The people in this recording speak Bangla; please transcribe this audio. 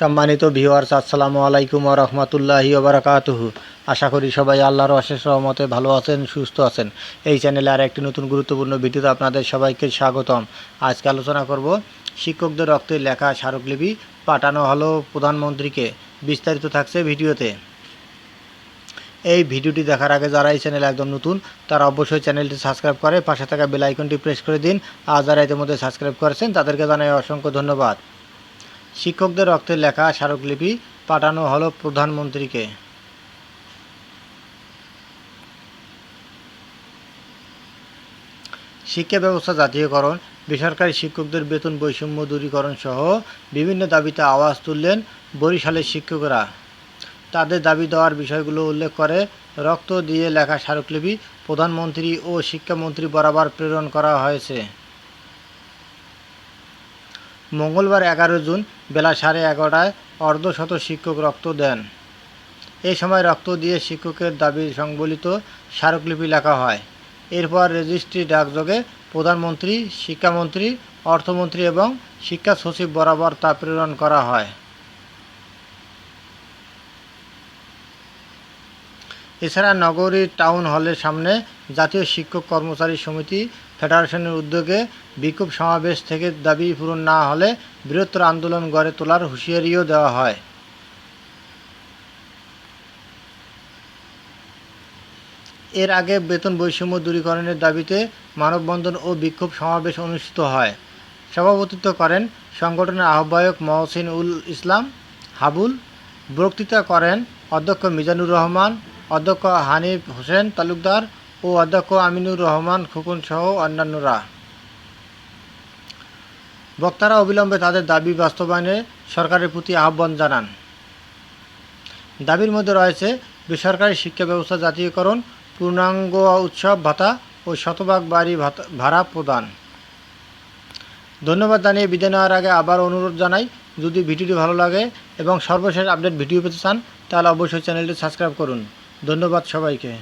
সম্মানিত ভিউয়ার্স, আসসালামু আলাইকুম রহমতুল্লাহি ওবরাকাতুহু আশা করি সবাই আল্লাহর অশেষ রহমতে ভালো আছেন, সুস্থ আছেন। এই চ্যানেলে আর একটি নতুন গুরুত্বপূর্ণ ভিডিওতে আপনাদের সবাইকে স্বাগতম। আজকে আলোচনা করব শিক্ষকদের রক্তে লেখা স্মারকলিপি পাঠানো হলো প্রধানমন্ত্রীকে। বিস্তারিত থাকছে ভিডিওতে। এই ভিডিওটি দেখার আগে যারা এই চ্যানেলে একদম নতুন, তারা অবশ্যই চ্যানেলটি সাবস্ক্রাইব করে পাশে থাকা বেল আইকনটি প্রেস করে দিন। আর যারা ইতিমধ্যে সাবস্ক্রাইব করেছেন, তাদেরকে জানাই অসংখ্য ধন্যবাদ। শিক্ষকদের রক্তে লেখা স্মারকলিপি পাঠানো হলো প্রধানমন্ত্রীকে। শিক্ষা ব্যবস্থা জাতীয়করণ, বেসরকারি শিক্ষকদের বেতন বৈষম্য দূরীকরণ সহ বিভিন্ন দাবিতে আওয়াজ তুললেন বরিশালের শিক্ষকরা। তাদের দাবি দেওয়ার বিষয়গুলো উল্লেখ করে রক্ত দিয়ে লেখা স্মারকলিপি প্রধানমন্ত্রী ও শিক্ষামন্ত্রী বরাবর প্রেরণ করা হয়েছে। মঙ্গলবার এগারো জুন বেলা সাড়ে এগারোটায় অর্ধশত শিক্ষক রক্ত দেন। এ সময় রক্ত দিয়ে শিক্ষকের দাবি সংবলিত স্মারকলিপি লেখা হয়। এরপর রেজিস্ট্রি ডাকযোগে প্রধানমন্ত্রী, শিক্ষামন্ত্রী, অর্থমন্ত্রী এবং শিক্ষা সচিব বরাবর তা প্রেরণ করা হয়। এছাড়া নগরীর টাউন হলের সামনে জাতীয় শিক্ষক কর্মচারী সমিতি ফেডারেশনের উদ্যোগে বিক্ষোভ সমাবেশ থেকে দাবি পূরণ না হলে বৃহত্তর আন্দোলন গড়ে তোলার হুঁশিয়ারিও দেওয়া হয়। এর আগে বেতন বৈষম্য দূরীকরণের দাবিতে মানববন্ধন ও বিক্ষোভ সমাবেশ অনুষ্ঠিত হয়। সভাপতিত্ব করেন সংগঠনের আহ্বায়ক মহসিন উল ইসলাম হাবুল, বক্তৃতা করেন অধ্যক্ষ মিজানুর রহমান, অধ্যক্ষ হানিফ হোসেন তালুকদার ও অধ্যক্ষ আমিনুর রহমান খোকন সহ অন্যান্যরা। বক্তারা অবিলম্বে তাদের দাবি বাস্তবায়নে সরকারের প্রতি আহ্বান জানান। দাবির মধ্যে রয়েছে, বেসরকারি শিক্ষা ব্যবস্থা জাতীয়করণ, পূর্ণাঙ্গ উৎসব ভাতা ও শতভাগ বাড়ি ভাড়া প্রদান। ধন্যবাদ জানিয়ে বিদায় নেওয়ার আগে আবার অনুরোধ জানাই, যদি ভিডিওটি ভালো লাগে এবং সর্বশেষ আপডেট ভিডিও পেতে চান, তাহলে অবশ্যই চ্যানেলটি সাবস্ক্রাইব করুন। ধন্যবাদ সবাইকে।